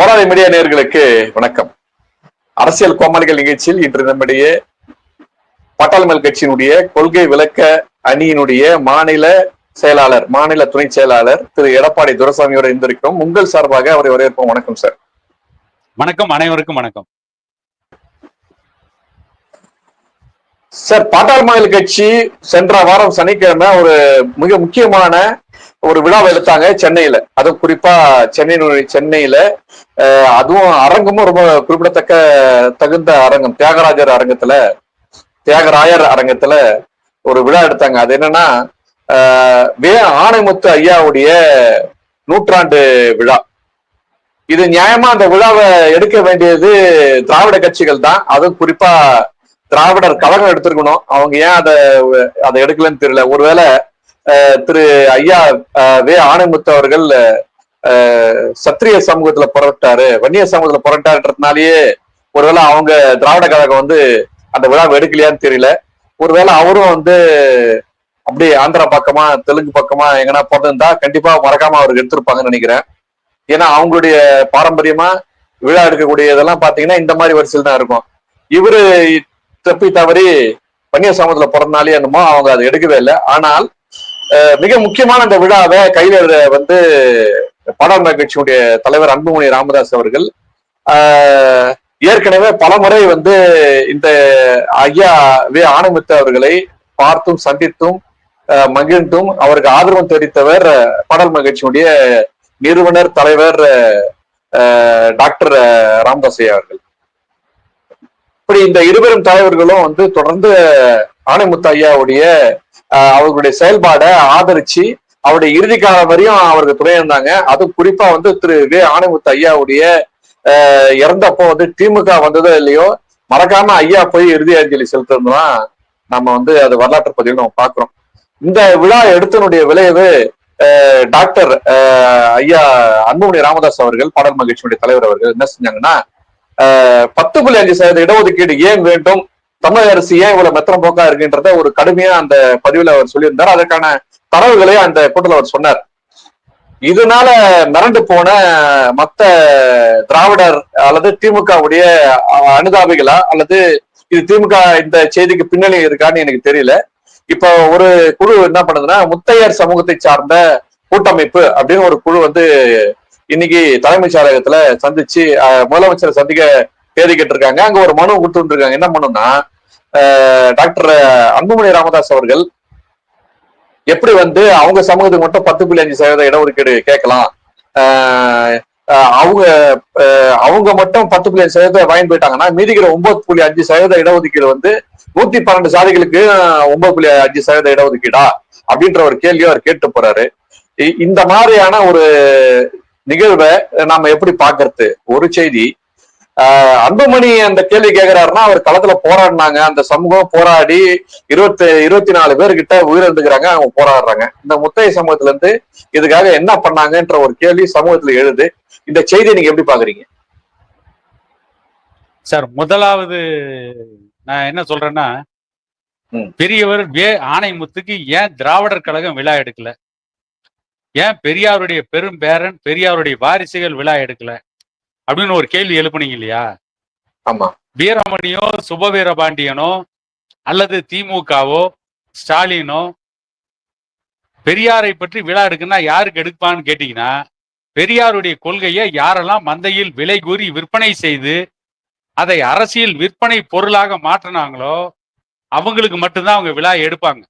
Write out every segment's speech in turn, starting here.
போராளி மீடியா நேயர்களுக்கு வணக்கம். அரசியல் கோமாளிகள் நிகழ்ச்சியில் இன்று நம்முடைய பட்டாளமல் கட்சியினுடைய கொள்கை விளக்க அணியினுடைய மாநில செயலாளர் மாநில துணை செயலாளர் திரு எடப்பாடி துரசாமியோடு இருந்திருக்கிறோம். உங்கள் சார்பாக அவரை வரவேற்போம். வணக்கம் சார். வணக்கம். அனைவருக்கும் வணக்கம். சார் பாட்டாள் மாநில கட்சி சென்ற வாரம் சனிக்கிழமை ஒரு மிக முக்கியமான ஒரு விழாவை எடுத்தாங்க சென்னையில. அதுவும் குறிப்பா சென்னை சென்னையில அதுவும் அரங்கமும் ரொம்ப குறிப்பிடத்தக்க தகுந்த அரங்கம். தியாகராஜர் அரங்கத்துல தியாகராயர் அரங்கத்துல ஒரு விழா எடுத்தாங்க. அது என்னன்னா வே ஆணைமுத்து ஐயாவுடைய நூற்றாண்டு விழா. இது நியாயமா அந்த விழாவை எடுக்க வேண்டியது திராவிட கட்சிகள் தான். அதுவும் குறிப்பா திராவிடர் கழகம் எடுத்திருக்கணும். அவங்க ஏன் அதை அதை எடுக்கலன்னு தெரியல. ஒருவேளை திரு ஐயா வே. ஆணைமுத்து அவர்கள் சத்திரிய சமூகத்துல புரட்டாரு. வன்னிய சமூகத்துல புரட்டாருன்றதுனாலயே ஒருவேளை அவங்க திராவிட கழகம் வந்து அந்த விழாவை எடுக்கலையான்னு தெரியல. ஒருவேளை அவரும் வந்து அப்படியே ஆந்திரா பக்கமா தெலுங்கு பக்கமா எங்கன்னா பிறந்திருந்தா கண்டிப்பா மறக்காம அவருக்கு எடுத்திருப்பாங்கன்னு நினைக்கிறேன். ஏன்னா அவங்களுடைய பாரம்பரியமா விழா எடுக்கக்கூடிய இதெல்லாம் பாத்தீங்கன்னா இந்த மாதிரி வரிசையில் தான் இருக்கும். இவரு தப்பி தவறி வன்னிய சமூகத்துல பிறந்தனாலே என்னமோ அவங்க அதை எடுக்கவே இல்லை. ஆனால் மிக முக்கியமான இந்த விழாவை கையில வந்து பாடாண்மை கட்சியுடைய தலைவர் அன்புமணி ராமதாஸ் அவர்கள் ஏற்கனவே ஏற்கனவே பலமுறை வந்து இந்த ஐயா வே ஆனமித்த அவர்களை பார்த்தும் சந்தித்தும் மகிழ்ந்தும் அவருக்கு ஆதரவு தெரிவித்தவர் பாடாண்மை கட்சியுடைய நிறுவனர் தலைவர் டாக்டர் ராமதாஸ் ஐயா அவர்கள். இப்படி இந்த இருவரும் தலைவர்களும் வந்து தொடர்ந்து ஆணைமுத்து ஐயாவுடைய அவர்களுடைய செயல்பாடை ஆதரிச்சு அவருடைய இறுதி காலம் வரையும் அவருக்கு துணை இருந்தாங்க. அதுவும் குறிப்பா வந்து திரு வே. ஆணைமுத்து ஐயாவுடைய இறந்தப்போ வந்து திமுக வந்ததோ இல்லையோ மறக்காம ஐயா போய் இறுதி அஞ்சலி செலுத்துறதுனா நம்ம வந்து அது வரலாற்று பதிவு நம்ம பாக்குறோம் இந்த விழா எடுத்தனுடைய விளைவு டாக்டர் ஐயா அன்புமணி ராமதாஸ் அவர்கள் பாடல் மகிழ்ச்சியுடைய தலைவர் அவர்கள் என்ன செஞ்சாங்கன்னா பத்து புள்ளி அஞ்சு சதவீத இடஒதுக்கீடு ஏன் வேண்டும்? தமிழக அரசு ஏன் இவ்வளவு மெத்தனம் போக்கா இருக்குன்றத ஒரு கடுமையா அந்த பதிவுல அவர் சொல்லியிருந்தார். அதற்கான தரவுகளை அந்த கூட்டத்தில் அவர் சொன்னார். இதனால மிரண்டு போன மத்த திராவிடர் அல்லது திமுகவுடைய அஹ், அனுதாபிகளா அல்லது இது திமுக இந்த செய்திக்கு பின்னணி இருக்கான்னு எனக்கு தெரியல. இப்போ ஒரு குழு என்ன பண்ணுதுன்னா முத்தையர் சமூகத்தை சார்ந்த கூட்டமைப்பு அப்படின்னு ஒரு குழு வந்து இன்னைக்கு தலைமைச் செயலகத்துல சந்திச்சு அஹ், முதலமைச்சரை சந்திக்க தேதி கேட்டிருக்காங்க. அங்க ஒரு மனு கொடுத்துட்டு இருக்காங்க என்ன மனுன்னா டாக்டர் அன்புமணி ராமதாஸ் அவர்கள் எப்படி வந்து அவங்க சமூகத்துக்கு மட்டும் பத்து புள்ளி அஞ்சு சதவீத இடஒதுக்கீடு கேட்கலாம். அவங்க அவங்க மட்டும் பத்து புள்ளி அஞ்சு சதவீதம் வாங்கி போயிட்டாங்கன்னா மீதிக்கிற ஒன்பது புள்ளி அஞ்சு சதவீத இடஒதுக்கீடு வந்து நூத்தி பன்னெண்டு சாதிகளுக்கு ஒன்பது புள்ளி அஞ்சு சதவீத இடஒதுக்கீடா? அப்படின்ற ஒரு கேள்வியை அவர் கேட்டு போறாரு. இ- இந்த மாதிரியான ஒரு நிகழ்வை நாம எப்படி பாக்குறது ஒரு செய்தி அன்புமணி அந்த கேள்வி கேட்கிறாருன்னா அவர் களத்துல போராடினாங்க. அந்த சமூகம் போராடி இருபத்தி இருபத்தி நாலு பேர்கிட்ட உயிரிழந்துக்கிறாங்க. அவங்க போராடுறாங்க. இந்த முத்தைய சமூகத்துல இருந்து இதுக்காக என்ன பண்ணாங்கன்ற ஒரு கேள்வி சமூகத்துல எழுது. இந்த செய்தியை நீங்க எப்படி பாக்குறீங்க? சார் முதலாவது நான் என்ன சொல்றேன்னா. பெரியவர் வே ஆணைமுத்துக்கு ஏன் திராவிடர் கழகம் விழா எடுக்கல? ஏன் பெரியாருடைய பெரும் பேரன் பெரியாருடைய வாரிசுகள் விழா எடுக்கல? அப்படின்னு ஒரு கேள்வி எழுப்புனீங்க இல்லையா? ஆமா. வீரமணியோ சுபவீரபாண்டியனோ அல்லது திமுகவோ ஸ்டாலினோ பெரியாரை பற்றி விழா எடுக்குன்னா யாருக்கு எடுப்பான்னு கேட்டீங்கன்னா பெரியாருடைய கொள்கையை யாரெல்லாம் மந்தையில் விலை கூறி விற்பனை செய்து அதை அரசியல் விற்பனை பொருளாக மாற்றினாங்களோ அவங்களுக்கு மட்டும்தான் அவங்க விழா எடுப்பாங்க.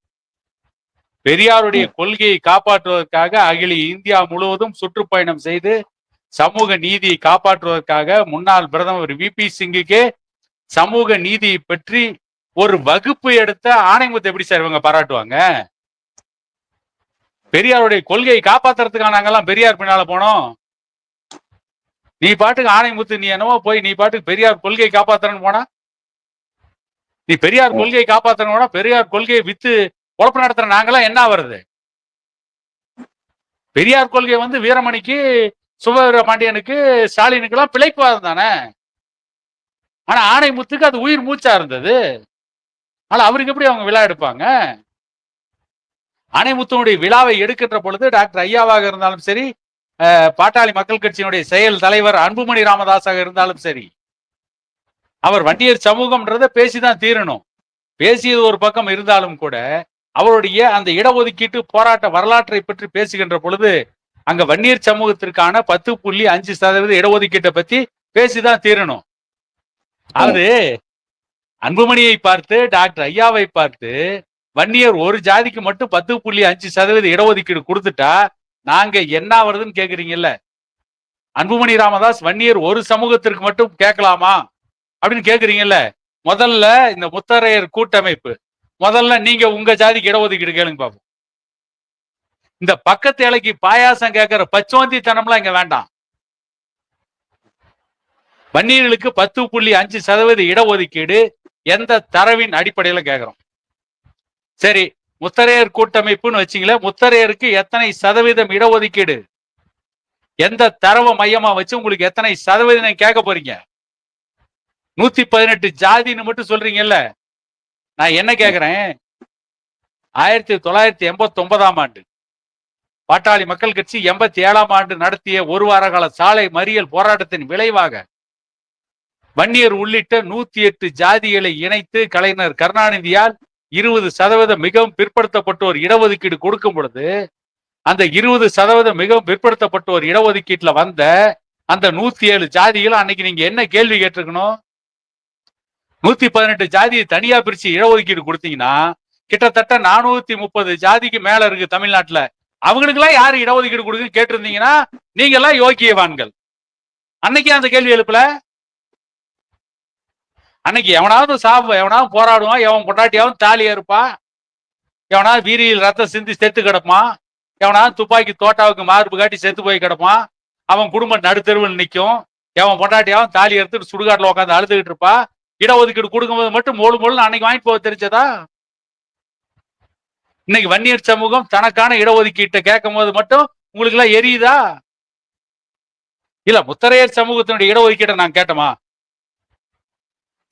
பெரியாருடைய கொள்கையை காப்பாற்றுவதற்காக அகில இந்தியா முழுவதும் சுற்றுப்பயணம் செய்து சமூக நீதியை காப்பாற்றுவதற்காக முன்னாள் பிரதமர் வி பி சிங்குக்கே சமூக நீதியை பற்றி ஒரு வகுப்பு எடுத்த ஆணைமுத்து எப்படி சார் இவங்க பாராட்டுவாங்க? பெரியாருடைய கொள்கையை காப்பாத்துறதுக்காக நாங்கெல்லாம் பெரியார் பின்னால போனோம். நீ பாட்டுக்கு ஆணைமுத்து நீ என்னவோ போய் நீ பாட்டுக்கு பெரியார் கொள்கையை காப்பாத்துறன்னு போனா? நீ பெரியார் கொள்கையை காப்பாத்துறன்னு போனா பெரியார் கொள்கையை வித்து குழப்பம் நடத்துற நாங்களாம் என்ன வருது பெரியார் கொள்கை வந்து வீரமணிக்கு சுபவீர பாண்டியனுக்கு ஸ்டாலினுக்கு எல்லாம் பிழைப்புவாதம் தானே? ஆனா ஆணைமுத்துக்கு அது உயிர் மூச்சா இருந்தது. ஆனா அவருக்கு எப்படி அவங்க விழா எடுப்பாங்க? ஆணைமுத்துனுடைய விழாவை எடுக்கின்ற பொழுது டாக்டர் ஐயாவாக இருந்தாலும் சரி பாட்டாளி மக்கள் கட்சியினுடைய செயல் தலைவர் அன்புமணி ராமதாஸாக இருந்தாலும் சரி அவர் வண்டியர் சமூகம்ன்றத பேசிதான் தீரணும். பேசியது ஒரு பக்கம் இருந்தாலும் கூட அவருடைய அந்த இடஒதுக்கீட்டு போராட்ட வரலாற்றை பற்றி பேசுகின்ற பொழுது அங்க வன்னியர் சமூகத்திற்கான பத்து புள்ளி அஞ்சு சதவீத இடஒதுக்கீட்டை பத்தி பேசிதான் தீரணும். அது அன்புமணியை பார்த்து டாக்டர் ஐயாவை பார்த்து வன்னியர் ஒரு ஜாதிக்கு மட்டும் பத்து புள்ளி அஞ்சு சதவீத இடஒதுக்கீடு கொடுத்துட்டா நாங்க என்ன வருதுன்னு கேக்குறீங்கல்ல? அன்புமணி ராமதாஸ் வன்னியர் ஒரு சமூகத்திற்கு மட்டும் கேட்கலாமா? அப்படின்னு கேக்குறீங்கல்ல? முதல்ல இந்த முத்தரையர் கூட்டமைப்பு. முதல்ல நீங்க உங்க ஜாதிக்கு இடஒதுக்கீடு கேளுங்க பாப்போம். இந்த பக்கத்து இலைக்கு பாயாசம் கேட்கிற பச்சோந்தித்தனம்லாம் இங்க வேண்டாம். வன்னியர்களுக்கு பத்து புள்ளி அஞ்சு சதவீத இடஒதுக்கீடு எந்த தரவின் அடிப்படையில கேட்கிறோம் சரி முத்தரையர் கூட்டமைப்புன்னு வச்சீங்களே முத்தரையருக்கு எத்தனை சதவீதம் இடஒதுக்கீடு? எந்த தரவை மையமா வச்சு உங்களுக்கு எத்தனை சதவீதம் கேட்க போறீங்க? நூத்தி பதினெட்டு ஜாதின்னு மட்டும் சொல்றீங்கல்ல. நான் என்ன கேக்குறேன்? ஆயிரத்தி தொள்ளாயிரத்தி எண்பத்தி ஒன்பதாம் ஆண்டு. பாட்டாளி மக்கள் கட்சி எண்பத்தி ஏழாம் ஆண்டு நடத்திய ஒரு வார கால சாலை மறியல் போராட்டத்தின் விளைவாக வன்னியர் உள்ளிட்ட நூத்தி எட்டு ஜாதிகளை இணைத்து கலைஞர் கருணாநிதியால் இருபது சதவீதம் மிகவும் பிற்படுத்தப்பட்டோர் இடஒதுக்கீடு கொடுக்கும் பொழுது அந்த இருபது சதவீதம் மிகவும் பிற்படுத்தப்பட்டோர் இடஒதுக்கீட்டுல வந்த அந்த நூத்தி ஏழு ஜாதிகள் அன்னைக்கு நீங்க என்ன கேள்வி கேட்டிருக்கணும்? நூத்தி பதினெட்டு ஜாதியை தனியா பிரிச்சு இடஒதுக்கீடு கொடுத்தீங்கன்னா கிட்டத்தட்ட நானூத்தி முப்பது ஜாதிக்கு மேல இருக்கு தமிழ்நாட்டுல. அவங்களுக்கெல்லாம் யாரு இடஒதுக்கீடு கொடுக்க கேட்டிருந்தீங்கன்னா நீங்க எல்லாம் யோக்கியவான்கள். அன்னைக்கு அந்த கேள்வி எழுப்பல? அன்னைக்கு எவனாவது சாப்பு எவனாவது போராடுவான் எவன் பொட்டாட்டியாவும் தாலி இருப்பா எவனாவது வீரியில் ரத்தம் சிந்தி செத்து கிடப்பான் எவனாவது துப்பாக்கி தோட்டாவுக்கு மார்பு காட்டி செத்து போய் கிடப்பான் அவன் குடும்பம் நடுத்தருவில் நிற்கும் எவன் பொட்டாட்டியாவும் தாலி எடுத்துட்டு சுடுகாட்டில் உட்காந்து அழுதுகிட்டு இருப்பா இடஒதுக்கீடு கொடுக்கும்போது மட்டும் மோடு மோடு அன்னைக்கு வாங்கிட்டு போக தெரிஞ்சதா? இன்னைக்கு வன்னியர் சமூகம் தனக்கான இடஒதுக்கீட்டை கேட்கும் போது மட்டும் உங்களுக்கு எல்லாம் எரியுதா? இல்ல முத்தரையர் சமூகத்தினுடைய இடஒதுக்கீட்டை நான் கேட்டோமா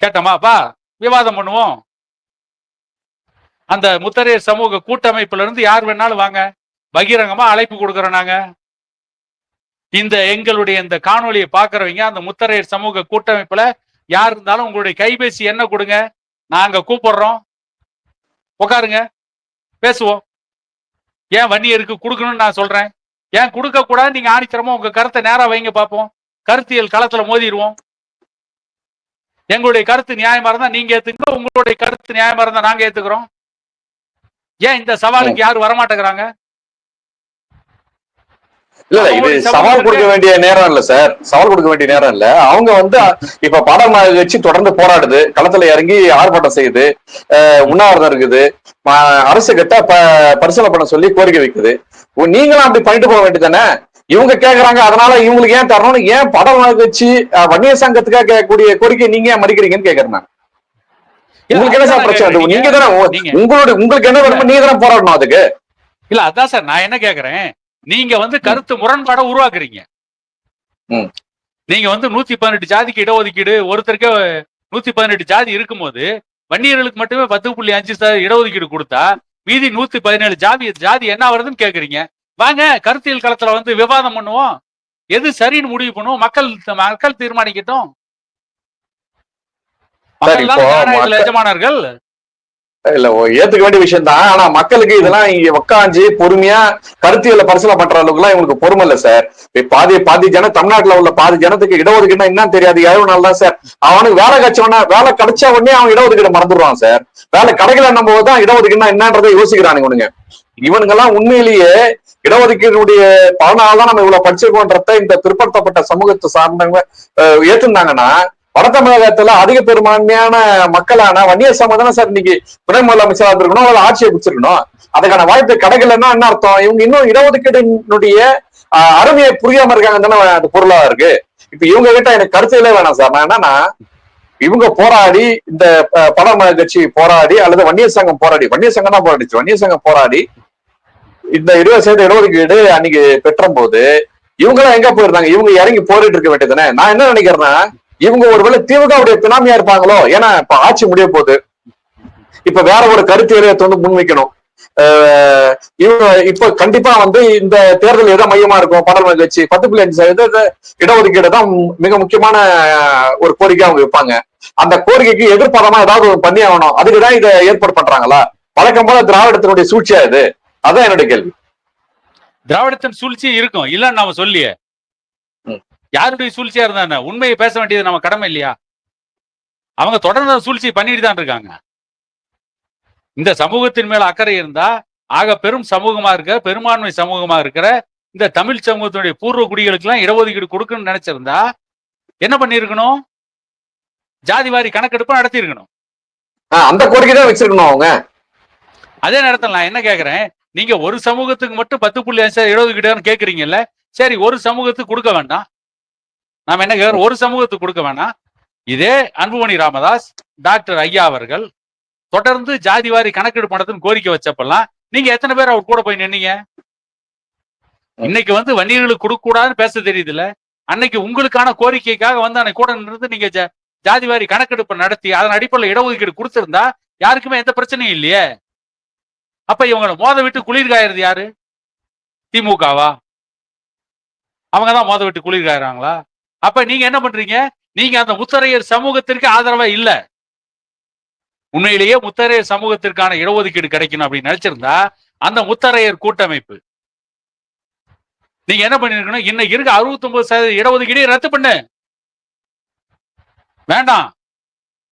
கேட்டோமாப்பா விவாதம் பண்ணுவோம். அந்த முத்தரையர் சமூக கூட்டமைப்புல இருந்து யார் வேணாலும் வாங்க. பகிரங்கமா அழைப்பு கொடுக்குறோம் நாங்க. இந்த எங்களுடைய இந்த காணொலியை பாக்குறவங்க அந்த முத்தரையர் சமூக கூட்டமைப்புல யார் இருந்தாலும் உங்களுடைய கைபேசி என்ன கொடுங்க. நாங்க கூப்பிடுறோம். உட்காருங்க. பேசுவோம். ஏன் வன்னியருக்கு கொடுக்கணும்னு நான் சொல்றேன். ஏன் கொடுக்க கூடாது நீங்க ஆணித்தரமா உங்க கருத்தை நேரா வைங்க பார்ப்போம் கருத்தியல் களத்துல மோதிடுவோம். எங்களுடைய கருத்து நியாயமா இருந்தா நீங்க ஏத்துக்கோ உங்களுடைய கருத்து நியாயமா இருந்தா நாங்க ஏத்துக்கிறோம். ஏன் இந்த சவாலுக்கு யாரும் வரமாட்டேங்கிறாங்க? இல்ல இல்ல, இது சவால் கொடுக்க வேண்டிய நேரம் இல்ல சார். சவால் கொடுக்க வேண்டிய நேரம் இல்ல. அவங்க வந்து இப்ப பாடல் கட்சி தொடர்ந்து போராடுது. களத்துல இறங்கி ஆர்ப்பாட்டம் செய்யுது. உண்ணாவிரதம் இருக்குது. அரசு கிட்ட பரிசீலனை பண்ண சொல்லி கோரிக்கை வைக்குது. நீங்களும் அப்படி பண்ணிட்டு போக வேண்டியதானே இவங்க கேக்குறாங்க அதனால இவங்களுக்கு ஏன் தரணும்னு ஏன் படம் கட்சி அஹ், வன்னியர் சங்கத்துக்காக கேட்கக்கூடிய கோரிக்கை நீங்க ஏன் மதிக்கிறீங்கன்னு கேக்குறேன். உங்களுக்கு என்ன சார் பிரச்சனை? நீங்க தானே உங்களோட உங்களுக்கு என்ன வேணுமோ நீங்க தானே போராடணும் அதுக்கு. இல்ல அதான் சார் நான் என்ன கேக்குறேன்? நீங்க வந்து கருத்து முரண்பாட உருவாக்குறீங்க. நீங்க வந்து நூத்தி பதினெட்டு ஜாதிக்கு இடஒதுக்கீடு ஒருத்தருக்கு நூத்தி பதினெட்டு ஜாதி இருக்கும்போது வன்னியர்களுக்கு மட்டுமே பத்து புள்ளி அஞ்சு இடஒதுக்கீடு கொடுத்தா மீதி நூத்தி பதினேழு ஜாதி ஜாதி என்ன வருதுன்னு கேக்குறீங்க. வாங்க கருத்தியல் களத்துல வந்து விவாதம் பண்ணுவோம். எது சரின்னு முடிவு பண்ணுவோம். மக்கள் மக்கள் தீர்மானிக்கட்டும். எஜமானர்கள் இல்ல ஓ, ஏத்துக்க வேண்டிய விஷயம் தான் ஆனா மக்களுக்கு இதெல்லாம் இங்க உட்காந்து பொறுமையா கருத்தியல பரிசீலனை பண்ற அளவுக்கு எல்லாம் இவங்களுக்கு பொறுமை இல்ல சார். பாதி பாதி ஜன தமிழ்நாட்டுல உள்ள பாதி ஜனத்துக்கு இடஒதுக்கீடுனா என்னன்னு தெரியாது. எவ்வளவு நாள் தான் சார். அவனுக்கு வேலை கிடைச்சவன வேலை கிடைச்ச உடனே அவன் இடஒதுக்கீடு மறந்துடுவான் சார். வேலை கிடைக்கல நம்ம தான் இடஒதுக்கீடுனா என்னன்றதை யோசிக்கிறானுங்க இவனுங்க. இவனுங்க எல்லாம் உண்மையிலேயே இடஒதுக்கீடுடைய பலனால தான் நம்ம இவ்வளவு படிச்சிருக்கோன்றத இந்த பிற்படுத்தப்பட்ட சமூகத்தை சார்ந்தவங்க அஹ், ஏத்துனாங்கன்னா வட தமிழகத்துல அதிக பெரும்பான்மையான மக்களான வன்னியர் சமூகம் தானே சார் இன்னைக்கு துணை முதலமைச்சரா இருந்திருக்கணும்? அவளை ஆட்சியை பிடிச்சிருக்கணும். அதுக்கான வாய்ப்பு கிடைக்கலன்னா என்ன அர்த்தம்? இவங்க இன்னும் இடஒதுக்கீடுனுடைய அருமையை புரியாம இருக்காங்க தானே அது பொருளா இருக்கு. இப்ப இவங்க கிட்ட எனக்கு கருத்துகளே வேணாம் சார். நான் என்னன்னா இவங்க போராடி இந்த பழமழ கட்சி போராடி அல்லது வன்னியர் சங்கம் போராடி வன்னியர் சங்கம் தான் போராடிச்சு. வன்னியர் சங்கம் போராடி இந்த இருபது சதவீத இடஒதுக்கீடு அன்னைக்கு பெற்ற போது இவங்க எல்லாம் எங்க போயிருந்தாங்க? இவங்க இறங்கி போரிட்டு இருக்க வேண்டியதுதானே நான் என்ன நினைக்கிறேன்னா இவங்க ஒருவேளை திமுகவுடைய பினாமியா இருப்பாங்களோ? ஏன்னா இப்ப ஆட்சி முடிய போகுது. இப்ப வேற ஒரு கருத்து வந்து முன்வைக்கணும். இவங்க இப்ப கண்டிப்பா வந்து இந்த தேர்தல் எதை மையமா இருக்கும் பாராளுமன்ற கட்சி பத்து புள்ளி அஞ்சு சதவீத இடஒதுக்கீடு தான் மிக முக்கியமான ஒரு கோரிக்கை அவங்க வைப்பாங்க அந்த கோரிக்கைக்கு எதிர்ப்பதமா ஏதாவது பண்ணி ஆகணும். அதுக்குதான் இதை ஏற்பாடு பண்றாங்களா? வழக்கம் போல திராவிடத்தினுடைய சூழ்ச்சியா இது? அதான் என்னுடைய கேள்வி. திராவிடத்தின் சூழ்ச்சி இருக்கும். இல்லன்னு நாம சொல்லியே. யாருடைய சூழ்ச்சியா இருந்தா? உண்மையை பேச வேண்டியது நம்ம கடமை இல்லையா? அவங்க தொடர்ந்து சூழ்ச்சி பண்ணிட்டு தான் இருக்காங்க. இந்த சமூகத்தின் மேல அக்கறை இருந்தா ஆக பெரும் சமூகமா இருக்க பெரும்பான்மை சமூகமா இருக்கிற இந்த தமிழ் சமூகத்தினுடைய பூர்வ குடிகளுக்கு எல்லாம் இடஒதுக்கீடு கொடுக்கணும்னு நினைச்சிருந்தா என்ன பண்ணிருக்கணும் ஜாதி வாரி கணக்கெடுப்பு நடத்தியிருக்கணும். ஆஹ், அந்த கோரிக்கை தான் வச்சிருக்கணும் அவங்க. அதே நேரத்தில் நான் என்ன கேக்குறேன்? நீங்க ஒரு சமூகத்துக்கு மட்டும் பத்து புள்ளி அஞ்சு இடஒதுக்கீடுன்னு கேக்குறீங்கல்ல சரி ஒரு சமூகத்துக்கு கொடுக்க வேண்டாம். நாம என்ன கேக்குறோம் ஒரு சமூகத்துக்கு கொடுக்க வேணாம். இதே அன்புமணி ராமதாஸ் டாக்டர் ஐயா அவர்கள் தொடர்ந்து ஜாதி வாரி கணக்கெடுப்பு நடத்துன்னு கோரிக்கை வச்சப்பெல்லாம் நீங்க எத்தனை பேர் அவர் கூட போய் நின்னீங்க? இன்னைக்கு வந்து வன்னியர்களுக்கு கொடுக்க கூடாதுன்னு பேச தெரியுது இல்ல அன்னைக்கு உங்களுக்கான கோரிக்கைக்காக வந்து அன்னைக்கு கூட நின்று நீங்க ஜா- ஜாதி வாரி கணக்கெடுப்பு நடத்தி அதன் அடிப்படையில் இடஒதுக்கீடு கொடுத்திருந்தா யாருக்குமே எந்த பிரச்சனையும் இல்லையே. அப்ப இவங்க மோத விட்டு குளிர் காயறது யாரு? திமுகவா? அவங்க தான் மோத விட்டு குளிர் காயறாங்களா? அப்ப நீங்க என்ன பண்றீங்க? நீங்க அந்த முத்தரையர் சமூகத்திற்கு ஆதரவா இல்ல. உண்மையிலேயே முத்தரையர் சமூகத்திற்கான இடஒதுக்கீடு கிடைக்கணும் அப்படின்னு நினைச்சிருந்தா அந்த முத்தரையர் கூட்டமைப்பு. நீங்க என்ன பண்ணிருக்கணும்? இன்னைக்கு இருக்க 69% சதவீத இடஒதுக்கீடு ரத்து பண்ணு. வேண்டாம்.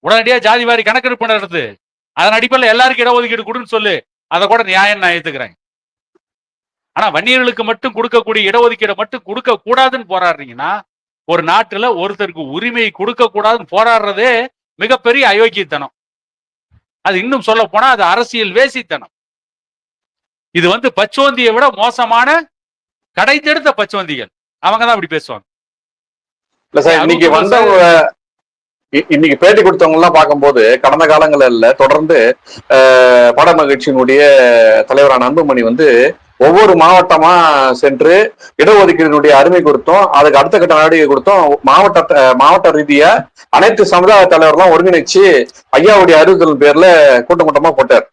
உடனடியா ஜாதி வாரி கணக்கெடுப்பு நடத்து. அதன் அடிப்படையில் எல்லாருக்கும் இடஒதுக்கீடு கொடுன்னு சொல்லு. அதை கூட நியாயம் நான் ஏத்துக்கிறேன். ஆனா வன்னியர்களுக்கு மட்டும் கொடுக்கக்கூடிய இடஒதுக்கீடை மட்டும் கொடுக்க கூடாதுன்னு போராடுறீங்கன்னா ஒரு நாட்டுல ஒருத்தருக்கு உரிமை கொடுக்க கூடாதுன்னு போராடுறதே மிகப்பெரிய அயோக்கியத்தனம். அது இன்னும் சொல்ல போனா அது அரசியல் வேசித்தனம். இது வந்து பச்சோந்தியை விட மோசமான கடைத்தெடுத்த பச்சோந்திகள். அவங்க தான் அப்படி பேசுவாங்க. இன்னைக்கு வந்தவங்க இன்னைக்கு பேட்டி கொடுத்தவங்க எல்லாம் பார்க்கும்போது கடந்த காலங்கள்ல தொடர்ந்து பாட மகிழ்ச்சியினுடைய தலைவரான அன்புமணி வந்து ஒவ்வொரு மாவட்டமா சென்று இடஒதுக்கீடுனுடைய அருமை கொடுத்தோம் அதுக்கு அடுத்த கட்ட நடவடிக்கை கொடுத்தோம் மாவட்ட மாவட்ட ரீதியா அனைத்து சமுதாய தலைவர்லாம் ஒருங்கிணைச்சு ஐயாவுடைய அறிவுறுத்தல் பேர்ல கூட்டம் கூட்டமா போட்டார்.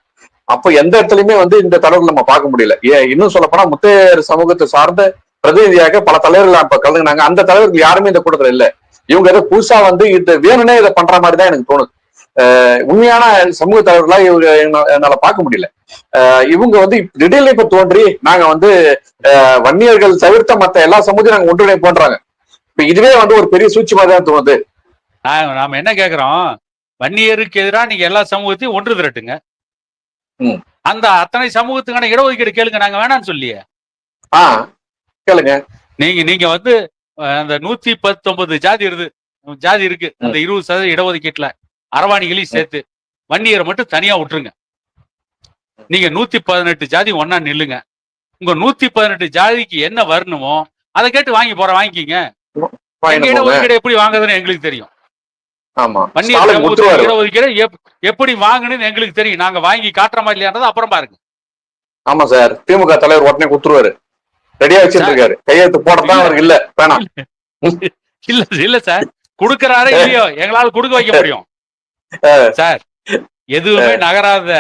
அப்ப எந்த இடத்துலயுமே வந்து இந்த தலைவர்கள் நம்ம பார்க்க முடியல. ஏன் இன்னும் சொல்ல போனா முத்தையர் சமூகத்தை சார்ந்த பிரதிநிதியாக பல தலைவர்கள் இப்ப கலந்துனாங்க அந்த தலைவர்கள் யாருமே இந்த கூட்டத்துல இல்ல. இவங்க ஏதோ புதுசா வந்து இது வேணும்னே இதை பண்ற மாதிரி தான் எனக்கு தோணுது. உண்மையான சமூக தலைவர்களா இவங்க என்னா- என்னால பார்க்க முடியல. இவங்க வந்து திடீர்னு இப்ப தோன்றி நாங்க வந்து வன்னியர்கள் தவிர்த்த மத்த எல்லா சமூகத்தையும் நாங்க ஒன்றிணை போன்றாங்க இப்ப இதுவே வந்து ஒரு பெரிய சூழ்ச்சி மாதிரி தான் தோணுது. நாம என்ன கேக்குறோம்? வன்னியருக்கு எதிராக நீங்க எல்லா சமூகத்தையும் ஒன்று திரட்டுங்க. அந்த அத்தனை சமூகத்துக்கான இடஒதுக்கீடு கேளுங்க நாங்க வேணாம்னு சொல்லியே. கேளுங்க. நீங்க நீங்க வந்து அந்த நூத்தி பத்தொன்பது ஜாதி இருக்கு ஜாதி இருக்கு. அந்த இருபது சதவீத இடஒதுக்கீட்டுல. அரவாணிகளையும் சேர்த்து வன்னியரை மட்டும் தனியா விட்டுருங்க. நீங்க நூத்தி பதினெட்டு ஜாதி ஒன்னா நில்லுங்க. உங்க நூத்தி பதினெட்டு ஜாதிக்கு என்ன வரணுமோ அதை கேட்டு வாங்கி போற வாங்கிக்கிங்க. இடஒதுக்கீடு எப்படி வாங்குறதுன்னு எங்களுக்கு தெரியும். இடஒதுக்கீடு எப்- எப்படி வாங்கணும்னு எங்களுக்கு தெரியும். நாங்க வாங்கி காட்டுறோமா இல்லையான்றதை அப்புறம் பாருங்க. ஆமா சார். திமுக தலைவர் உடனே குத்துருவாரு ரெடியா வச்சிட்டு இருக்காரு கையெழுத்து போடத்தான் அவருக்கு இல்ல. வேணாம். இல்ல இல்ல சார். குடுக்கறாரே இல்லையோ? எங்களால கொடுக்க வைக்க முடியும். சார் எதுவுமே நகராத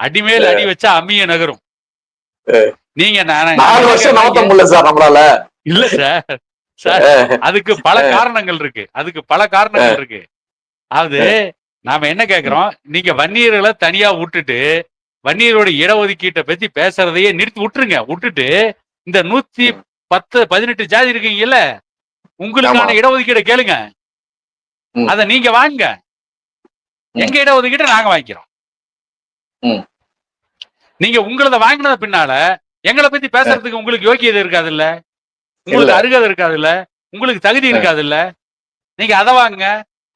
அடிமேல் அடி வச்சா அம்மிய நகரும். நீங்க நான் நாலு வருஷம் முடியல சார் நம்மளால. இல்ல சார் சார் அதுக்கு பல காரணங்கள் இருக்கு. அதுக்கு பல காரணங்கள் இருக்கு. அது நாம என்ன கேக்குறோம் நீங்க வன்னியர்களை தனியா விட்டுட்டு வன்னியரோட இடஒதுக்கீட்டை பத்தி பேசுறதையே நிறுத்தி விட்டுருங்க விட்டுட்டு இந்த நூத்தி பத்து பதினெட்டு ஜாதி இருக்கீங்கல்ல உங்களுக்கான. இடஒதுக்கீடை கேளுங்க. அத நீங்க வாங்க எங்க இடஒதுக்கீட்டை நாங்க வாங்கிக்கிறோம். நீங்க உங்களத வாங்கினது பின்னால எங்களை பத்தி பேசுறதுக்கு உங்களுக்கு யோக்கியதை இருக்காது இல்ல. உங்களுக்கு. அருகதை இருக்காது இல்ல உங்களுக்கு தகுதி இருக்காது இல்ல நீங்க அதை வாங்க.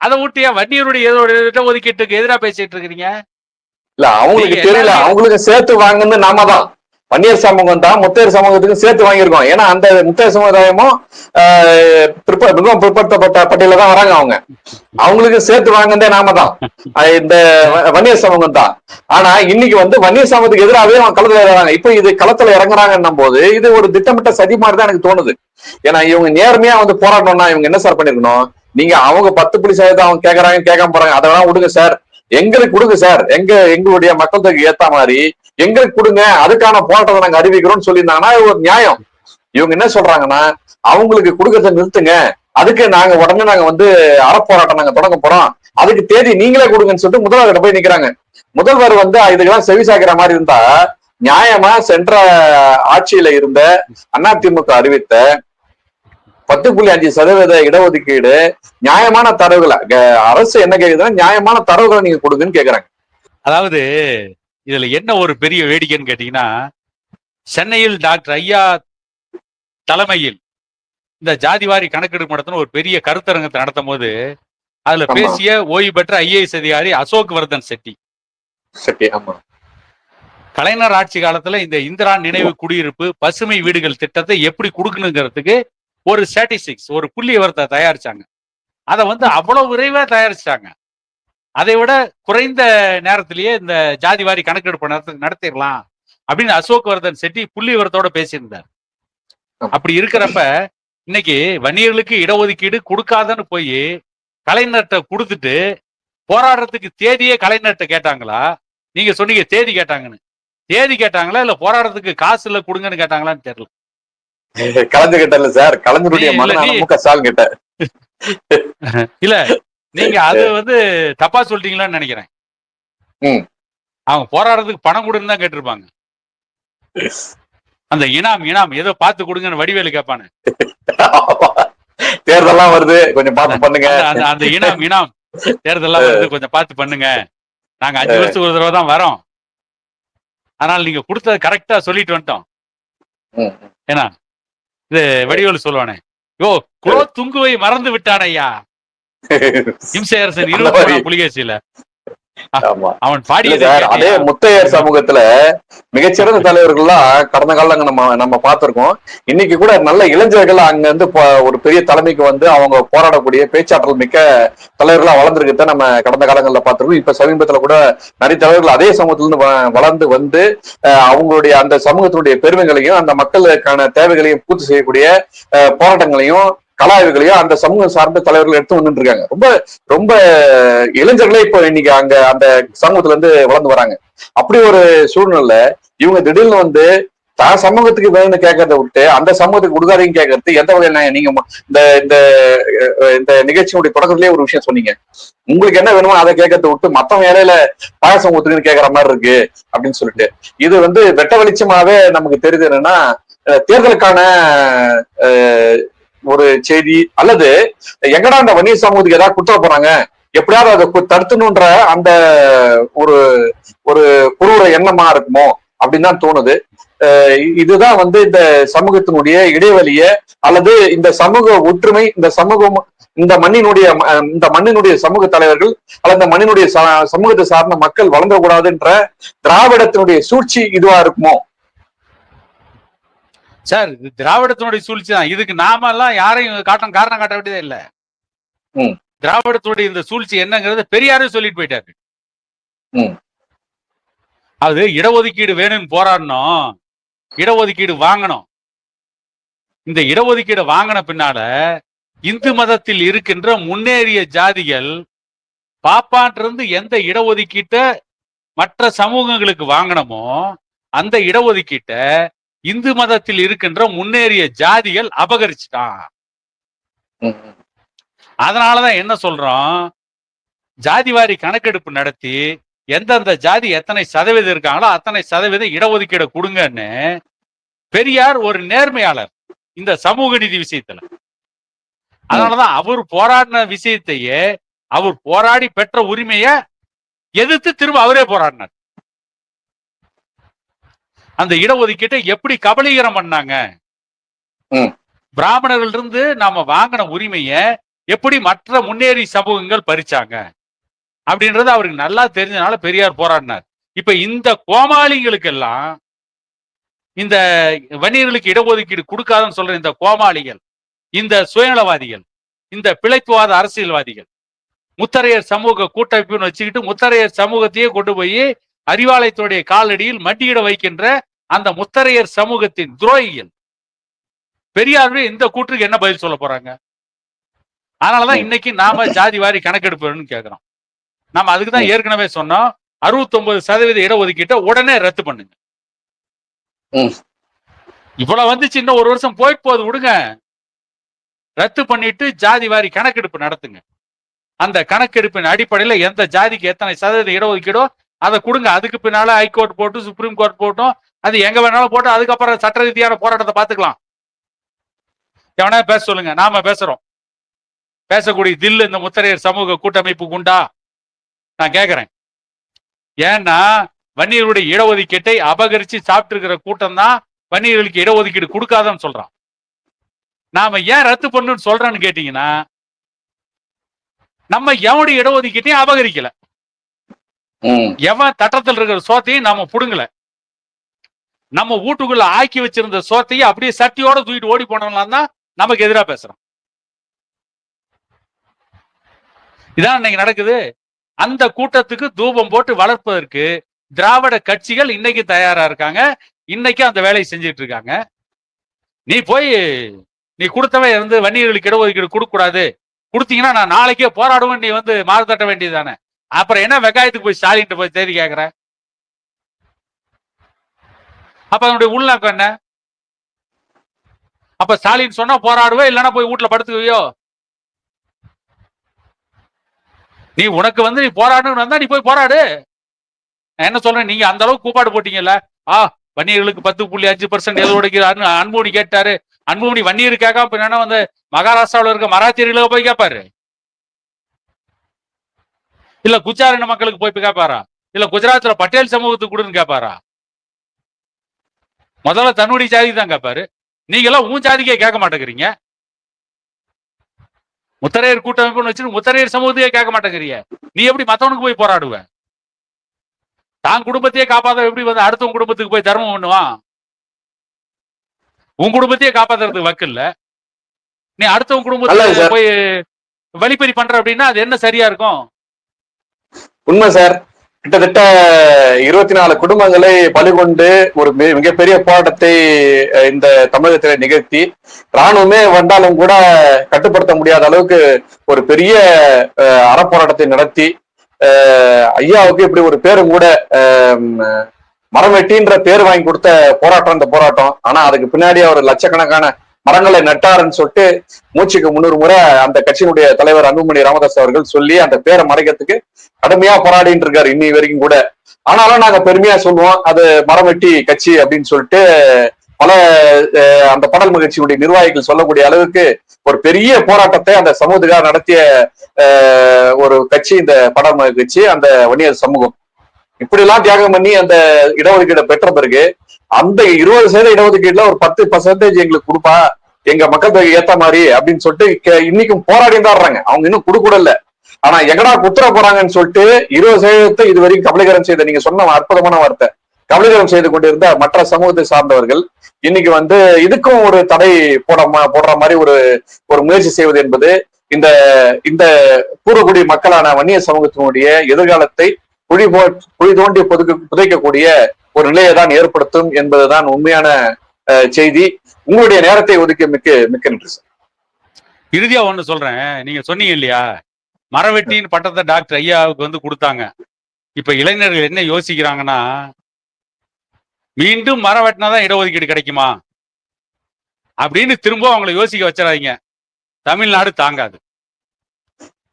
அதை விட்டு ஏன் வன்னியருடைய ஏதோ இடஒதுக்கீட்டுக்கு எதிரா பேசிட்டு இருக்கிறீங்க? இல்ல அவங்களுக்கு தெரியல. அவங்களுக்கு சேர்த்து வாங்குன்னு நாம தான் வன்னியர் சமூகம் தான் முத்தையர் சமூகத்துக்கும் சேர்த்து வாங்கியிருக்கோம். ஏன்னா அந்த முத்தையர் சமுதாயமும் மிகவும் பிற்படுத்தப்பட்ட பட்டியல தான் வராங்க அவங்க. அவங்களுக்கு சேர்த்து வாங்குனதே நாம தான். இந்த வ- வன்னியர் சமூகம் தான். ஆனா இன்னைக்கு வந்து வன்னியர் சமூகத்துக்கு எதிராகவே அவங்க களத்துல இறங்குறாங்க இப்ப இது களத்துல இறங்குறாங்கன்னும் போது இது ஒரு திட்டமிட்ட சதி மாதிரி தான் எனக்கு தோணுது. ஏன்னா இவங்க நேர்மையா வந்து போராடணும்னா இவங்க என்ன சார் பண்ணிருக்கணும்? நீங்க அவங்க பத்து புள்ளி சதவீதம் அவங்க கேக்குறாங்க கேட்காம போறாங்க. அதெல்லாம் விடுங்க சார் எங்களுக்கு கொடுங்க சார். எங்க எங்களுடைய மக்கள் தொகை ஏத்த மாதிரி எங்களுக்கு கொடுங்க. அதுக்கான போராட்டத்தை நாங்க அறிவிக்கிறோம்னு சொல்லியிருந்தாங்கன்னா ஒரு நியாயம். இவங்க என்ன சொல்றாங்கன்னா அவங்களுக்கு கொடுக்கறத நிறுத்துங்க. அதுக்கு நாங்க உடனே நாங்க வந்து அறப்போராட்டம் நாங்க தொடங்க போறோம். அதுக்கு தேதி நீங்களே கொடுங்கன்னு சொல்லிட்டு முதல்வர்கிட்ட போய் நிக்கிறாங்க. முதல்வர் வந்து இதுக்கெல்லாம் செவி சாய்க்கிற மாதிரி இருந்தா நியாயமா சென்ற ஆட்சியில இருந்த அதிமுக அறிவித்த பத்து புள்ளி அஞ்சு சதவீத இடஒதுக்கீடு நியாயமான தரவுகளை அரசு என்ன கேக்குதுன்னா நியாயமான தரவுகளை நீங்க கொடுங்கன்னு கேக்குறாங்க. அதாவது இதுல என்ன ஒரு பெரிய வேடிக்கைன்னு கேட்டீங்கன்னா சென்னையில் டாக்டர் ஐயா தலைமையில் இந்த ஜாதிவாரி கணக்கெடுப்பு நடத்தின ஒரு பெரிய கருத்தரங்கத்தை நடத்தும் போது அதுல. பேசிய ஓய்வு பெற்ற ஐஏஎஸ் அதிகாரி அசோக் வர்தன் செட்டி. சரி ஆமா. கலைஞர் ஆட்சி காலத்துல இந்த இந்திரா நினைவு குடியிருப்பு பசுமை வீடுகள் திட்டத்தை எப்படி கொடுக்கணுங்கிறதுக்கு ஒரு ஸ்டாட்டிஸ்டிக்ஸ் ஒரு புள்ளி விவரத்தை தயாரிச்சாங்க. அதை வந்து அவ்வளவு விரைவா தயாரிச்சாங்க அதை விட குறைந்த நேரத்திலேயே இந்த ஜாதிவாரி கணக்கெடுப்பு நடத்த நடத்திடலாம் அப்படின்னு அசோக் வர்தன் செட்டி புள்ளி விவரத்தோட பேசியிருந்தார். அப்படி இருக்கிறப்ப இன்னைக்கு வன்னியர்களுக்கு இடஒதுக்கீடு கொடுக்காதன்னு போய் கலைஞர்கிட்ட கொடுத்துட்டு போராடுறதுக்கு தேதியே கலைஞர்கிட்ட கேட்டாங்களா? நீங்க சொன்னீங்க தேதி கேட்டாங்கன்னு. தேதி கேட்டாங்களா இல்ல போராடுறதுக்கு காசு இல்ல கொடுங்கன்னு கேட்டாங்களான்னு தெரியல. கலைஞர் கிட்ட இல்ல சார். கலைஞருடைய நீ- இல்ல, மகனான நீ- மு க ஸ்டாலின் கிட்ட. இல்ல நீங்க அது வந்து தப்பா சொல்லிட்டீங்களான்னு நினைக்கிறேன். அவங்க போராடுறதுக்கு பணம் கொடுன்னு தான் கேட்டிருப்பாங்க. அந்த இனாம் இனாம் ஏதோ பார்த்து கொடுங்கன்னு வடிவேலு கேட்பானு. தேர்தல்லாம் வருது. கொஞ்சம் பார்த்து பண்ணுங்க. அந்த- இனாம் இனாம் தேர்தல்லாம் வருது. கொஞ்சம் பார்த்து பண்ணுங்க. நாங்க அஞ்சு வருஷத்துக்கு ஒரு தடவை தான் வரோம். அதனால நீங்க கொடுத்தத கரெக்டா சொல்லிட்டு வந்துட்டோம். ஏன்னா இது வடிவேலு சொல்லுவானே. யோ குலோ துங்குவை மறந்து விட்டான் ஐயா இம்சையரசன் அந்த இருபத்தி. புலிகேசியில. அவன் சார் அதே? முத்தையர் சமூகத்துல மிகச்சிறந்த தலைவர்கள்லாம் கடந்த காலங்க நம்ம நம்ம பார்த்திருக்கோம். இன்னைக்கு கூட நல்ல இளைஞர்கள் அங்க இருந்து ஒரு பெரிய தலைமைக்கு வந்து அவங்க போராடக்கூடிய பேச்சாற்றல் மிக்க தலைவர்களா வளர்ந்துருக்கிறத நம்ம கடந்த காலங்கள்ல பார்த்திருக்கோம். இப்ப சமீபத்துல கூட நிறைய தலைவர்கள் அதே சமூகத்துல இருந்து வ- வளர்ந்து வந்து அவங்களுடைய அந்த சமூகத்தினுடைய பெருமைகளையும் அந்த மக்களுக்கான தேவைகளையும் பூர்த்தி செய்யக்கூடிய போராட்டங்களையும் கலாய்வுகளையும் அந்த சமூகம் சார்ந்த தலைவர்கள் எடுத்து வந்துட்டு இருக்காங்க ரொம்ப ரொம்ப இளைஞர்களே இப்போ இன்னைக்கு அங்க அந்த சமூகத்துல இருந்து வளர்ந்து வராங்க. அப்படி ஒரு சூழ்நிலை இவங்க திடீர்னு வந்து தான் சமூகத்துக்கு வேணும்னு கேட்கறத விட்டு அந்த சமூகத்துக்கு கொடுக்காதீங்க கேட்கறது எந்த வகையில நீங்க இந்த இந்த இந்த நிகழ்ச்சியினுடைய தொடக்கத்திலேயே ஒரு விஷயம் சொன்னீங்க. உங்களுக்கு என்ன வேணுமோ அதை கேட்கறத விட்டு மத்தவங்க வேலையில பாயசம் ஊத்துக்குன்னு கேட்கற மாதிரி இருக்கு அப்படின்னு சொல்லிட்டு. இது வந்து வெட்ட வெளிச்சமாவே நமக்கு தெரியுது என்னன்னா தேர்தலுக்கான ஒரு செய்தி அல்லது எங்கடா அந்த வன்னியர் சமூகத்துக்கு ஏதாவது கொடுத்துட போறாங்க எப்படியாவது அதை தடுத்தணுன்ற அந்த ஒரு ஒரு குரூர எண்ணமா இருக்குமோ? அப்படின்னு தான் தோணுது. இதுதான் வந்து இந்த சமூகத்தினுடைய இடைவெளிய அல்லது இந்த சமூக ஒற்றுமை இந்த சமூகம் இந்த மண்ணினுடைய இந்த மண்ணினுடைய சமூக தலைவர்கள் அல்லது இந்த மண்ணினுடைய சமூகத்தை சார்ந்த மக்கள் வளர்ந்துடக்கூடாதுன்ற திராவிடத்தினுடைய சூழ்ச்சி இதுவா இருக்குமோ? சார் இது திராவிடத்தினுடைய சூழ்ச்சி தான். இதுக்கு நாம எல்லாம் யாரையும் காட்டம் காரணம் காட்ட வேண்டியதே இல்ல. திராவிடத்தினுடைய இந்த சூழ்ச்சி என்னங்கிறத பெரியாரே சொல்லிட்டு போயிட்டாரு. அது இடஒதுக்கீடு வேணும்னு போராடணும் இடஒதுக்கீடு வாங்கணும் இந்த இடஒதுக்கீடு வாங்கின பின்னால இந்து மதத்தில் இருக்கின்ற முன்னேறிய ஜாதிகள் பாப்பான்றிருந்து எந்த இடஒதுக்கீட்டை மற்ற சமூகங்களுக்கு வாங்கணுமோ அந்த இடஒதுக்கீட்டை இந்து மதத்தில் இருக்கின்ற முன்னேறிய ஜாதிகள் அபகரிச்சுட்டான். அதனாலதான் என்ன சொல்றோம்? ஜாதிவாரி கணக்கெடுப்பு நடத்தி எந்தெந்த ஜாதி எத்தனை சதவீதம் இருக்காங்களோ அத்தனை சதவீதம் இடஒதுக்கீடு கொடுங்கன்னு பெரியார் ஒரு நேர்மையாளர் இந்த சமூக நீதி விஷயத்துல. அதனாலதான் அவர் போராடின விஷயத்தையே அவர் போராடி பெற்ற உரிமைய எதிர்த்து திரும்ப அவரே போராடினார். அந்த இடஒதுக்கீட்டை எப்படி கபலீகரம் பண்ணாங்க. பிராமணர்கள் இருந்து நாம வாங்கின உரிமைய எப்படி மற்ற முன்னேறி சமூகங்கள் பறிச்சாங்க? அப்படின்றது அவருக்கு நல்லா தெரிஞ்சனால பெரியார் போராடினார். இப்ப இந்த கோமாளிகளுக்கெல்லாம் இந்த வன்னியர்களுக்கு இடஒதுக்கீடு கொடுக்காதன்னு சொல்ற இந்த கோமாளிகள் இந்த சுயநலவாதிகள் இந்த பிழைப்புவாத அரசியல்வாதிகள் முத்தரையர் சமூக கூட்டமைப்புன்னு வச்சுக்கிட்டு முத்தரையர் சமூகத்தையே கொண்டு போய் அறிவாலயத்துடைய காலடியில் மண்டியிட வைக்கின்ற அந்த முத்தரையர் சமூகத்தின் துரோகிகள். பெரியாருடைய இந்த கூற்றுக்கு என்ன பதில் சொல்ல போறாங்க? அதனாலதான் இன்னைக்கு நாம ஜாதி வாரி கணக்கெடுப்பு வேணும்னு கேக்குறோம். நம்ம அதுக்கு தான் ஏற்கனவே சொன்னோம் 69% சதவீத இடஒதுக்கீட்டை உடனே ரத்து பண்ணுங்க. இவ்வளவு வந்துச்சு இன்னும் ஒரு வருஷம் போயிட்டு போகுது விடுங்க. ரத்து பண்ணிட்டு ஜாதி வாரி கணக்கெடுப்பு நடத்துங்க. அந்த கணக்கெடுப்பின் அடிப்படையில எந்த ஜாதிக்கு எத்தனை சதவீத இடஒதுக்கீடோ அதை கொடுங்க. அதுக்கு பின்னால ஹைகோர்ட் போட்டு சுப்ரீம் கோர்ட் போட்டும். அது எங்க வேணாலும் போட்டு அதுக்கப்புறம் சட்ட ரீதியான போராட்டத்தை பார்த்துக்கலாம். எவனா பேச சொல்லுங்க. நாம பேசுறோம். பேசக்கூடிய தில்லு இந்த முத்தரையர் சமூக கூட்டமைப்புக்கு உண்டா நான் கேக்குறேன். ஏன்னா வன்னியர்களுடைய இடஒதுக்கீட்டை அபகரிச்சு சாப்பிட்டு இருக்கிற கூட்டம் தான் வன்னியர்களுக்கு இடஒதுக்கீடு கொடுக்காதன்னு சொல்றான். நாம ஏன் ரத்து பண்ணணும்னு சொல்றேன்னு கேட்டீங்கன்னா நம்ம எவனுடைய இடஒதுக்கீட்டையும் அபகரிக்கல. எவன் தட்டத்தில் இருக்கிற சோத்தையும் நாம புடுங்கல. நம்ம வீட்டுக்குள்ள ஆக்கி வச்சிருந்த சோத்தையும் அப்படியே சட்டியோட தூக்கிட்டு ஓடி போனவங்களாம் தான் நமக்கு எதிராக பேசுறோம் இதான் இன்னைக்கு நடக்குது. அந்த கூட்டத்துக்கு தூபம் போட்டு வளர்ப்பதற்கு திராவிட கட்சிகள் இன்னைக்கு தயாரா இருக்காங்க. இன்னைக்கு அந்த வேலையை செஞ்சுட்டு இருக்காங்க. நீ போய் நீ கொடுத்தவன் வந்து வன்னியர்களுக்கு இடஒதுக்கீடு கொடுக்க கூடாது கொடுத்தீங்கன்னா நான் நாளைக்கே போராடுவேன் நீ வந்து மாறு தட்ட வேண்டியதுதானே அப்புறம் என்ன வெங்காயத்துக்கு போய் ஸ்டாலின் போய் தேதி கேக்குற? அப்ப அதனுடைய உள்நோக்கம் என்ன? அப்ப ஸ்டாலின் சொன்னா போராடுவே இல்லைன்னா போய் வீட்டுல படுத்துக்குவியோ? நீ உனக்கு வந்து நீ போராடணும்னு வந்தா நீ போய் போராடு. நான் என்ன சொல்றேன்? நீங்க அந்த அளவுக்கு கூப்பாடு போட்டீங்கல்ல? ஆ வன்னியர்களுக்கு பத்து புள்ளி அஞ்சு பர்சன்ட் எதோட அன்புமணி கேட்டாரு. அன்புமணி வன்னியர் கேட்காம என்னன்னா வந்து மகாராஷ்டிராவில் இருக்க மராத்தியர்களுக்கு போய் கேட்பாரு? இல்ல குஜாரின மக்களுக்கு போய் கேட்பாரா? இல்ல குஜராத்ல பட்டேல் சமூகத்துக்கு கொடுன்னு கேட்பாரா? முதல்ல தன்னுடைய ஜாதி தான் கேட்பாரு நீங்க எல்லாம் உன் ஜாதிக்கே கேட்க மாட்டேங்கிறீங்க. முத்தரையர் கூட்டமைப்புன்னு வச்சு முத்தரையர் சமூகத்தையே கேட்க மாட்டேங்கிறீங்க. நீ எப்படி மத்தவனுக்கு போய் போராடுவ? தான் குடும்பத்தையே காப்பாத்த எப்படி வந்து அடுத்தவங்க குடும்பத்துக்கு போய் தர்மம் பண்ணுவான்? உன் குடும்பத்தையே காப்பாத்துறதுக்கு வக்கு இல்ல. நீ அடுத்தவங்க குடும்பத்துக்கு சார். போய் வழிப்பறி பண்ற அப்படின்னா அது என்ன சரியா இருக்கும்? உண்மை சார். கிட்டத்தட்ட இருபத்தி நாலு குடும்பங்களை பலிகொண்டு ஒரு மிகப்பெரிய போராட்டத்தை இந்த தமிழகத்தில நிகழ்த்தி ராணுவமே வந்தாலும் கூட கட்டுப்படுத்த முடியாத அளவுக்கு ஒரு பெரிய அறப்போராட்டத்தை நடத்தி ஐயாவுக்கு இப்படி ஒரு பேரும் கூட மரம் வெட்டின்ற பேர் வாங்கி கொடுத்த போராட்டம் இந்த போராட்டம். ஆனா அதுக்கு பின்னாடி அவர் லட்சக்கணக்கான மரங்களை நட்டாருன்னு சொல்லிட்டு மூச்சுக்கு முன்னூறு முறை அந்த கட்சியினுடைய தலைவர் அன்புமணி ராமதாஸ் அவர்கள் சொல்லி அந்த பேரை மறைக்கிறதுக்கு கடுமையா போராடிட்டு இருக்காரு இன்னி வரைக்கும் கூட. ஆனாலும் நாங்க பெருமையா சொல்லுவோம் அது மரம் வெட்டி கட்சி அப்படின்னு சொல்லிட்டு பல அந்த பாடல் மகிழ்ச்சியுடைய நிர்வாகிகள் சொல்லக்கூடிய அளவுக்கு ஒரு பெரிய போராட்டத்தை அந்த சமூகத்துக்காக நடத்திய ஒரு கட்சி இந்த பாடல் மகிழ்ச்சி அந்த வன்னியர் சமூகம். இப்படி எல்லாம் தியாகம் பண்ணி அந்த இடஒதுக்கீடை பெற்ற பிறகு அந்த இருபது சதவீத இடஒதுக்கீடுல ஒரு பத்து பர்சன்டேஜ் எங்களுக்கு கொடுப்பா எங்க மக்கள் தொகை ஏத்த மாதிரி அப்படின்னு சொல்லிட்டு இன்னைக்கும் போராடி தான் அவங்க இன்னும் கொடுக்கூடல ஆனா எங்கடா குத்துற போறாங்கன்னு சொல்லிட்டு இருபது சதவீதத்தை இது வரைக்கும் கபலீகரம் செய்த நீங்க சொன்ன அற்புதமான வார்த்தை. கபலீகரம் செய்து கொண்டிருந்த மற்ற சமூகத்தை சார்ந்தவர்கள் இன்னைக்கு வந்து இதுக்கும் ஒரு தடை போட மா- போடுற மாதிரி ஒரு ஒரு முயற்சி செய்வது என்பது இந்த இந்த பூர்வகுடி மக்களான வன்னிய சமூகத்தினுடைய எதிர்காலத்தை குழி போ குழி தோண்டி புதுக்க புதைக்கக்கூடிய ஒரு நிலையை தான் ஏற்படுத்தும் என்பதுதான் உண்மையான செய்தி. உங்களுடைய நேரத்தை ஒதுக்கி மிக்க மிக்க நன்றி சார். இறுதியா ஒண்ணு சொல்றேன். நீங்க சொன்னீங்க இல்லையா? மரவெட்டின்னு பட்டத்தை டாக்டர் ஐயாவுக்கு வந்து கொடுத்தாங்க. இப்ப இளைஞர்கள் என்ன யோசிக்கிறாங்கன்னா மீண்டும் மரம் வெட்டினாதான் இடஒதுக்கீடு கிடைக்குமா? அப்படின்னு திரும்ப அவங்களை யோசிக்க வச்சிடாதீங்க. தமிழ்நாடு தாங்காது.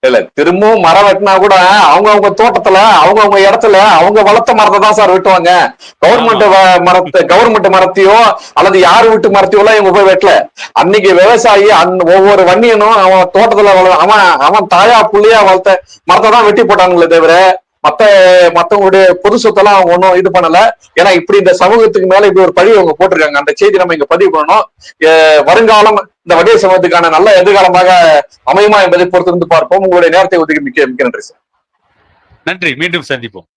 இல்ல திரும்பவும் மரம் வெட்டினா கூட அவங்க அவங்க தோட்டத்துல அவங்க அவங்க இடத்துல அவங்க வளர்த்த மரத்தை தான் சார் வெட்டுவாங்க. கவர்மெண்ட் மரத்தை கவர்மெண்ட் மரத்தையோ அல்லது யாரு வீட்டு மரத்தையோ எல்லாம் இவங்க போய் வெட்டல. அன்னைக்கு விவசாயி அந் ஒவ்வொரு வன்னியனும் அவன் தோட்டத்துல அவன் அவன் தாயா புள்ளையா வளர்த்த மரத்தை தான் வெட்டி போட்டாங்களே தவிர மத்த மத்தவங்களுடைய பொது சொத்தெல்லாம் அவங்க ஒன்றும் இது பண்ணல. ஏன்னா இப்படி இந்த சமூகத்துக்கு மேல இப்படி ஒரு பழி அவங்க போட்டிருக்காங்க. அந்த செய்தி நம்ம இங்க பதிவு பண்ணணும். வருங்காலம் இந்த வடிய சமூகத்துக்கான நல்ல எதிர்காலமாக அமையுமா என்பதை பொறுத்திருந்து பார்ப்போம். உங்களுடைய நேரத்தை ஒதுக்கி மிக்க மிக்க நன்றி சார். நன்றி. மீண்டும் சந்திப்போம்.